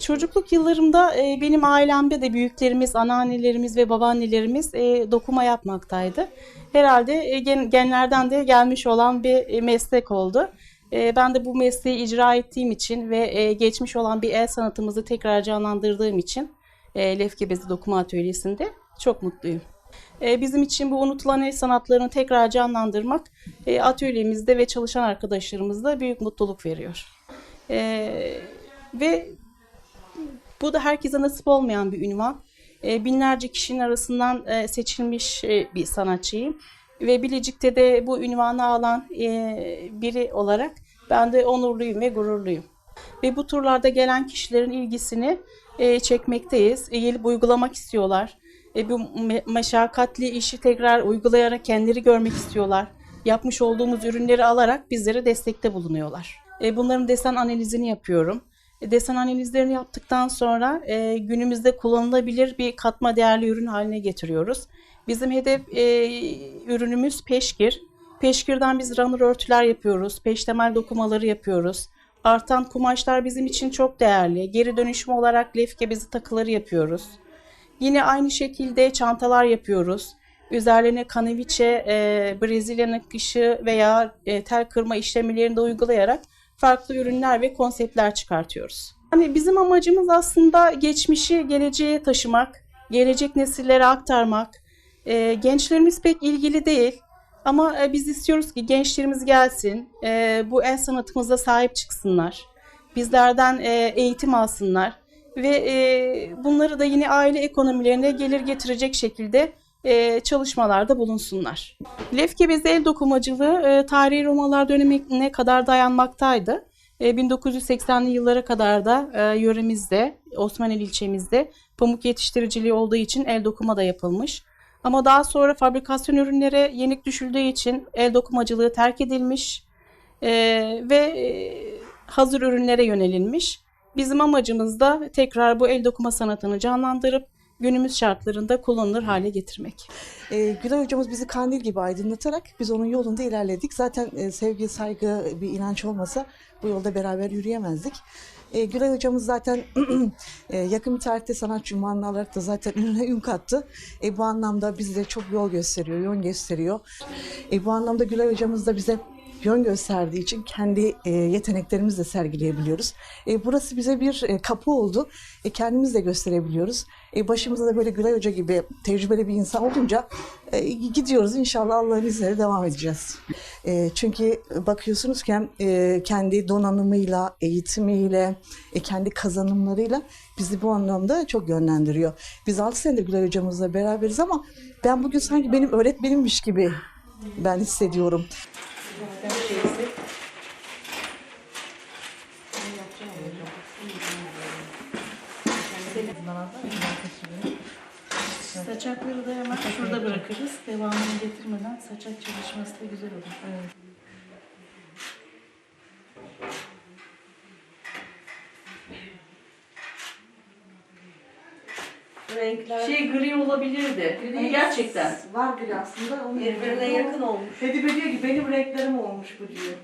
Çocukluk yıllarımda e, benim ailemde de büyüklerimiz, anneannelerimiz ve babaannelerimiz e, dokuma yapmaktaydı. Herhalde e, gen- genlerden de gelmiş olan bir meslek oldu. Ben de bu mesleği icra ettiğim için ve geçmiş olan bir el sanatımızı tekrar canlandırdığım için Lefke Bezi Dokuma Atölyesi'nde çok mutluyum. Bizim için bu unutulan el sanatlarını tekrar canlandırmak atölyemizde ve çalışan arkadaşlarımızda büyük mutluluk veriyor. E, ve bu da herkese nasip olmayan bir ünvan. E, binlerce kişinin arasından e, seçilmiş e, bir sanatçıyım. Ve Bilecik'te de bu ünvanı alan e, biri olarak ben de onurluyum ve gururluyum. Ve bu turlarda gelen kişilerin ilgisini e, çekmekteyiz. E, gelip uygulamak istiyorlar. E, bu me- meşakkatli işi tekrar uygulayarak kendileri görmek istiyorlar. Yapmış olduğumuz ürünleri alarak bizlere destekte bulunuyorlar. E, bunların desen analizini yapıyorum. E, Desen analizlerini yaptıktan sonra e, günümüzde kullanılabilir bir katma değerli ürün haline getiriyoruz. Bizim hedef e, ürünümüz peşkir. Peşkirden biz runner örtüler yapıyoruz, peştemel dokumaları yapıyoruz. Artan kumaşlar bizim için çok değerli. Geri dönüşüm olarak lefke bezi takıları yapıyoruz. Yine aynı şekilde çantalar yapıyoruz. Üzerlerine kanaviçe, e, Brezilya nakışı veya e, tel kırma işlemlerini de uygulayarak farklı ürünler ve konseptler çıkartıyoruz. Hani bizim amacımız aslında geçmişi geleceğe taşımak, gelecek nesillere aktarmak. E, gençlerimiz pek ilgili değil ama e, biz istiyoruz ki gençlerimiz gelsin, e, bu el sanatımıza sahip çıksınlar, bizlerden e, eğitim alsınlar ve e, bunları da yine aile ekonomilerine gelir getirecek şekilde e, çalışmalarda bulunsunlar. Lefke bezi el dokumacılığı e, tarihi Romalılar dönemine kadar dayanmaktaydı. E, 1980'li yıllara kadar da e, yöremizde, Osmaneli ilçemizde pamuk yetiştiriciliği olduğu için el dokuma da yapılmış. Ama daha sonra fabrikasyon ürünlere yenik düşüldüğü için el dokumacılığı terk edilmiş e, ve e, hazır ürünlere yönelilmiş. Bizim amacımız da tekrar bu el dokuma sanatını canlandırıp günümüz şartlarında kullanılır hale getirmek. Ee, Gülay hocamız bizi kandil gibi aydınlatarak biz onun yolunda ilerledik. Zaten e, sevgi, saygı bir inanç olmasa bu yolda beraber yürüyemezdik. E, Gülay hocamız zaten e, yakın bir tarihte sanatçı ünvanı alarak da zaten ününe ün kattı. E, bu anlamda bize çok yol gösteriyor, yön gösteriyor. E, bu anlamda Gülay hocamız da bize yön gösterdiği için kendi e, yeteneklerimizi de sergileyebiliyoruz. E, burası bize bir e, kapı oldu. E, kendimiz de gösterebiliyoruz. E, başımızda da böyle Gülay Hoca gibi tecrübeli bir insan olunca gidiyoruz. İnşallah Allah'ın izniyle devam edeceğiz. Çünkü bakıyorsunuz ki e, kendi donanımıyla, eğitimiyle, kendi kazanımlarıyla bizi bu anlamda çok yönlendiriyor. Biz 6 senedir Gülay Hocamızla beraberiz ama ben bugün sanki benim öğretmenimmiş gibi ben hissediyorum. Saçakları da hemen şurada bırakırız. Devamını getirmeden saçak çalışması da güzel olur. Renkler Şey gri olabilirdi. Hani gerçekten. Var gül aslında. Onu birbirine yakın olmuş. Hedibe diyor ki benim renklerim olmuş bu diyor.